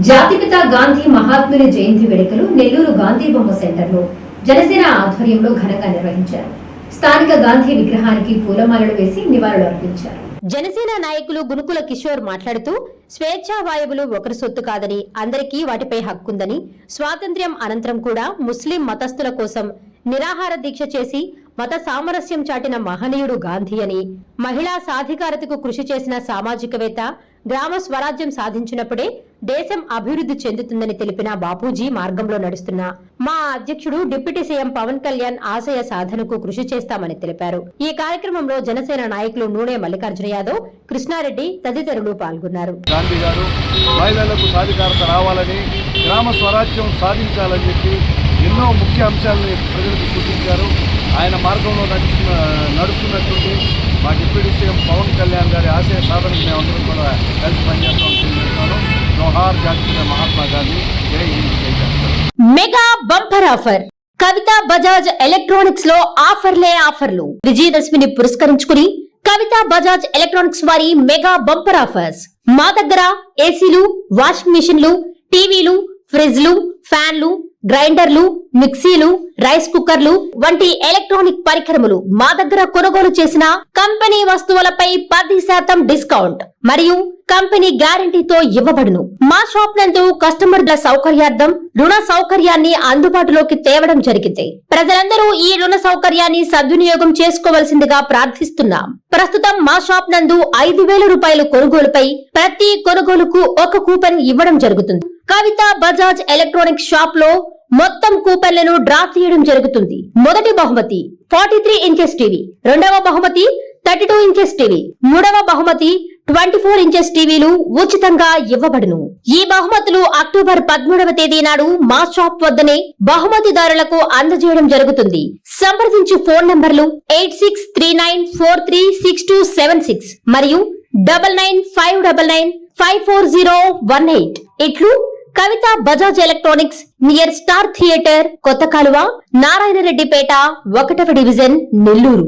జాతిపిత గాంధీ మహాత్ముని జయంతి వేడుకలు నెల్లూరు గాంధీ బొమ్మ సెంటర్లో జనసేన ఆధ్వర్యంలో ఘనంగా నిర్వహించారు. స్థానిక గాంధీ విగ్రహానికి పూలమాలలు వేసి నివాళులు అర్పించారు. జనసేన నాయకులు గునుకుల కిషోర్ మాట్లాడుతూ స్వేచ్ఛా వాయువులు ఒకరి సొత్తు కాదని అందరికీ వాటిపై హక్కుందని స్వాతంత్ర్యం అనంతరం కూడా ముస్లిం మతస్థుల కోసం నిరాహార దీక్ష చేసి మత సామరస్యం చాటిన మహనీయుడు గాంధీ అని మహిళా సాధికారతకు కృషి చేసిన సామాజికవేత్త గ్రామ స్వరాజ్యం సాధించినప్పుడే దేశం అభివృద్ధి చెందుతుందని తెలిపిన బాపూజీ మార్గంలో నడుస్తున్న. మా అధ్యక్షుడు డిప్యూటీ సీఎం పవన్ కళ్యాణ్ ఆశయ సాధనకు కృషి చేస్తామని తెలిపారు. ఈ కార్యక్రమంలో జనసేన నాయకులు నూనె మల్లికార్జున యాదవ్ కృష్ణారెడ్డి తదితరులు పాల్గొన్నారు. గాంధీ గారు మహిళలకు సాధికారత రావాలని గ్రామ స్వరాజ్యం సాధించాలని చెప్పి ఎన్నో ముఖ్య అంశాలను ప్రజలకు సూచించారు. ఆయన మార్గంలో నడుస్తున్న నడుస్తున్నటువంటి మా డిప్యూటీ సీఎం పవన్ కళ్యాణ్ గారి ఆశయ సాధనకు మేమందరం కూడా కలిసి పనిచేస్తామని తెలియజేస్తున్నాను జోహార్ జాతీయ మహాత్మా గాంధీ జై హింద్ జై mega bumper offer. Kavitha Bajaj ఎలక్ట్రానిక్స్లో ఆఫర్లే ఆఫర్లు. విజయదశమిని పురస్కరించుకుని కవిత బజాజ్ ఎలక్ట్రానిక్స్ వారి మెగా బంపర్ ఆఫర్స్. మా దగ్గర ఏసీలు వాషింగ్ మిషన్లు టీవీలు ఫ్రిడ్జ్లు ఫ్యాన్లు గ్రైండర్లు మిక్సీలు రైస్ కుక్కర్లు వంటి ఎలక్ట్రానిక్ పరికరములు మా దగ్గర కొనుగోలు చేసిన కంపెనీ వస్తువులపై పది శాతం డిస్కౌంట్. మరియు కంపెనీ గ్యారంటీతో ఇవ్వబడును. మా షాప్ నందు కస్టమర్ల సౌకర్యార్థం రుణ సౌకర్యాన్ని అందుబాటులోకి తేవడం జరిగింది. ప్రజలందరూ ఈ రుణ సౌకర్యాన్ని సద్వినియోగం చేసుకోవలసిందిగా ప్రార్థిస్తున్నాం. ప్రస్తుతం మా షాప్ నందు ఐదు వేల రూపాయల కొనుగోలుపై ప్రతి కొనుగోలుకు ఒక కూపన్ ఇవ్వడం జరుగుతుంది. కవిత బజాజ్ ఎలక్ట్రానిక్ షాప్లో మొత్తం కూపన్లను డ్రా తీయడం జరుగుతుంది. మొదటి బహుమతి ఫార్టీ త్రీ ఇంచెస్ టీవీ రెండవ బహుమతి థర్టీ టూ ఇంచెస్ టీవీ మూడవ బహుమతి ట్వంటీ ఫోర్ ఇంచెస్ టీవీలు ఉచితంగా ఇవ్వబడును. ఈ బహుమతులు అక్టోబర్ పదమూడవ తేదీ నాడు మా షాప్ వద్దనే బహుమతిదారులకు అందజేయడం జరుగుతుంది. సంప్రదించు ఫోన్ నంబర్లు eight six three nine four three six two seven six మరియు double nine five double nine five four zero one eight. ఇట్లు Kavitha Bajaj electronics near star theatre కొత్త కాలువ నారాయణరెడ్డిపేట ఒకటవ డివిజన్ నెల్లూరు.